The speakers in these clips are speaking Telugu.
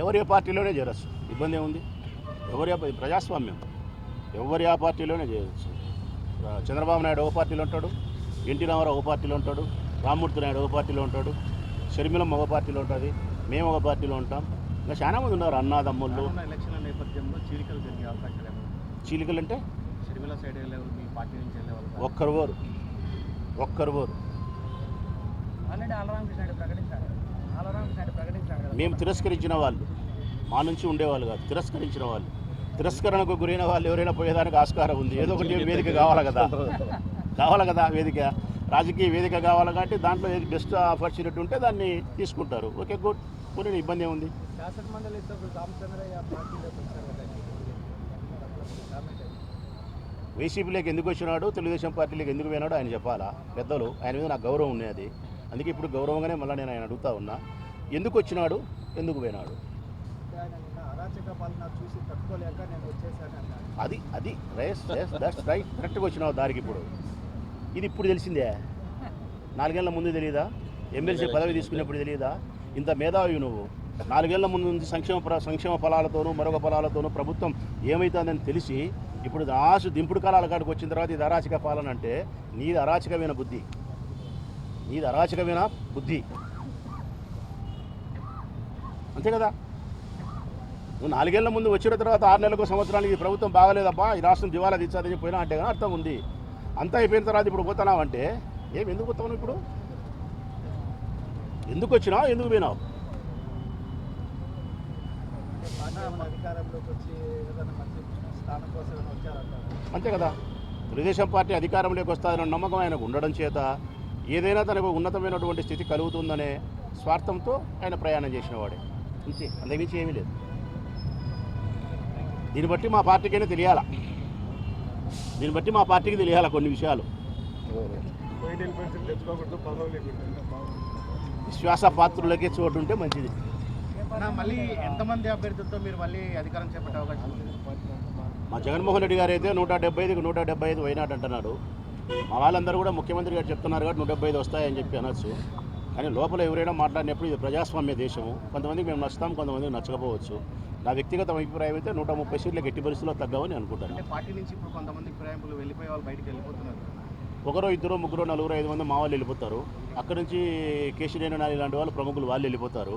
ఎవరి పార్టీలోనే చేరచ్చు. ఇబ్బంది ఏముంది? ఎవరి ప్రజాస్వామ్యం. ఎవరి ఆ పార్టీలోనే చేయవచ్చు చంద్రబాబు నాయుడు ఒక పార్టీలో ఉంటాడు ఎన్టీ రామారావు ఒక పార్టీలో ఉంటాడు రామ్మూర్తి నాయుడు ఒక పార్టీలో ఉంటాడు షర్మిలమ్మ ఒక పార్టీలో ఉంటుంది మేము ఒక పార్టీలో ఉంటాం. ఇంకా చాలా మంది ఉన్నారు ఎలక్షన్ల నేపథ్యంలో చీలికలు జరిగే అవకాశాలు ఏమైనా చీలికలు అంటే? షర్మిల సైడ్ మీ పార్టీ నుంచి వెళ్ళేవాళ్ళు ఒక్కరు ఓరు ఒక్కరు ఓరు ఆల్రెడీ ఆలరామకృష్ణ ప్రకటించారు. మేము తిరస్కరించిన వాళ్ళు. మా నుంచి ఉండేవాళ్ళు కాదు తిరస్కరించిన వాళ్ళు. తిరస్కరణకు గురైన వాళ్ళు ఎవరైనా పోయేదానికి ఆస్కారం ఉంది. ఏదో ఒకటి వేదిక కావాలి కదా? కావాలి కదా వేదిక? రాజకీయ వేదిక కావాలి కాబట్టి దాంట్లో ఏది బెస్ట్ ఆపర్చునిటీ ఉంటే దాన్ని తీసుకుంటారు. Okay good. కొన్ని ఇబ్బంది ఏముంది. వైసీపీలోకి ఎందుకు వచ్చినాడు? తెలుగుదేశం పార్టీలోకి ఎందుకు పోయినాడు? ఆయన చెప్పాలా? పెద్దలు. ఆయన మీద నాకు గౌరవం ఉన్నది అందుకే ఇప్పుడు గౌరవంగానే మళ్ళీ నేను ఆయన అడుగుతా ఉన్నా. ఎందుకు వచ్చినాడు? ఎందుకు పోయినాడు? అది అది రైస్ రైస్ దట్స్ రైట్ కరెక్ట్గా వచ్చినావు దారికి ఇప్పుడు. ఇది ఇప్పుడు తెలిసిందే. నాలుగేళ్ళ ముందు తెలియదా ఎమ్మెల్సీ పదవి తీసుకునేప్పుడు తెలియదా ఇంత మేధావి నువ్వు. నాలుగేళ్ళ ముందు నుంచి సంక్షేమ ప్ర- సంక్షేమ ఫలాలతోనూ మరొక ఫలాలతోనూ ప్రభుత్వం ఏమవుతుందని తెలిసి ఇప్పుడు ఆశ దింపుడు కాలాల కాడికి వచ్చిన తర్వాత ఇది అరాచక పాలన అంటే నీది అరాచకమైన బుద్ధి. నీది అరాచకమైన? బుద్ధి. అంతే కదా? నువ్వు నాలుగేళ్ళ ముందు వచ్చిన తర్వాత ఆరు నెలలకు సంవత్సరానికి ఈ ప్రభుత్వం బాగలేదబ్బా ఈ రాష్ట్రం దివాలా తీర్చాదని పోయినా అంటే కానీ అర్థం ఉంది. అంతా అయిపోయిన తర్వాత ఇప్పుడు పోతున్నావు అంటే ఏం ఎందుకు పోతావు ఇప్పుడు? ఎందుకు వచ్చినావు? ఎందుకు పోయినావు? అంతే కదా. తెలుగుదేశం పార్టీ అధికారంలోకి వస్తుందన్న నమ్మకం ఆయనకు ఉండడం చేత ఏదైనా తనకు ఉన్నతమైనటువంటి స్థితి కలుగుతుందనే స్వార్థంతో ఆయన ప్రయాణం చేసిన వాడే అంతే అంతకుమించి ఏమీ లేదు. దీన్ని బట్టి మా పార్టీకైనా తెలియాలా? దీన్ని బట్టి మా పార్టీకి తెలియాలా కొన్ని విషయాలు? విశ్వాస పాత్రులకే చోటు ఉంటే మంచిది మళ్ళీ ఎంతమంది అభ్యర్థులతో మీరు మళ్ళీ అధికారం చేపట్టే అవకాశం మా జగన్మోహన్ రెడ్డి గారు అయితే నూట డెబ్బై ఐదుకి నూట డెబ్బై ఐదు పోయినాడు అంటున్నాడు మా వాళ్ళందరూ కూడా ముఖ్యమంత్రి గారు చెప్తున్నారు కాబట్టి నూట డెబ్బై ఐదు వస్తాయని చెప్పి అనొచ్చు. కానీ లోపల ఎవరైనా మాట్లాడినప్పుడు ఇది ప్రజాస్వామ్య దేశము. కొంతమందికి మేము నచ్చుతాం కొంతమందికి నచ్చకపోవచ్చు. నా వ్యక్తిగత అభిప్రాయం అయితే నూట ముప్పై సీట్లకు ఎట్టి పరిస్థితుల్లో తగ్గవని అనుకుంటాను. అంటే పార్టీ నుంచి ఇప్పుడు కొంతమంది వెళ్ళిపోయే వాళ్ళు బయటికి వెళ్ళిపోతున్నారు. ఒకరో ఇద్దరు ముగ్గురు నలుగురు ఐదు మంది మా వాళ్ళు వెళ్ళిపోతారు. అక్కడి నుంచి కేశినేని నాని లాంటి వాళ్ళు ప్రముఖులు వాళ్ళు వెళ్ళిపోతారు.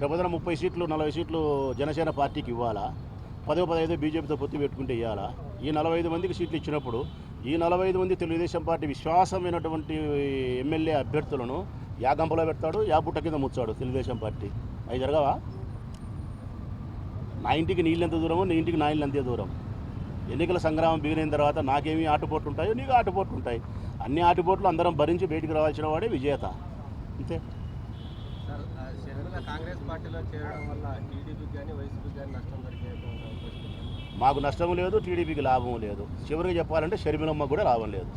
రేపొద్దున ముప్పై సీట్లు నలభై సీట్లు జనసేన పార్టీకి ఇవ్వాలా? పదో పదహైదు బీజేపీతో పొత్తు పెట్టుకుంటే ఇవ్వాలా ఈ నలభై ఐదు మందికి సీట్లు ఇచ్చినప్పుడు ఈ నలభై ఐదు మంది తెలుగుదేశం పార్టీ విశ్వాసమైనటువంటి ఎమ్మెల్యే అభ్యర్థులను యాగంపలో పెడతాడు యాబుట్ట కింద ముచ్చాడు తెలుగుదేశం పార్టీ. అవి జరగవా? నా ఇంటికి నీళ్ళు ఎంత దూరమో నీ ఇంటికి నా ఇల్లు అంతే దూరం. ఎన్నికల సంగ్రామం బిగిన తర్వాత నాకేమి ఆటుపోట్లు ఉంటాయో నీకు ఆటుపోట్లు ఉంటాయి. అన్ని ఆటుపోట్లు అందరం భరించి బయటికి రావాల్సిన వాడే విజేత. అంతే. కాంగ్రెస్ పార్టీలో చేరడం వల్ల టీడీపీకి కానీ వైసీపీకి కానీ నష్టం మాకు నష్టం లేదు టీడీపీకి లాభం లేదు. చివరికి చెప్పాలంటే షర్మిలమ్మ కూడా లాభం లేదు.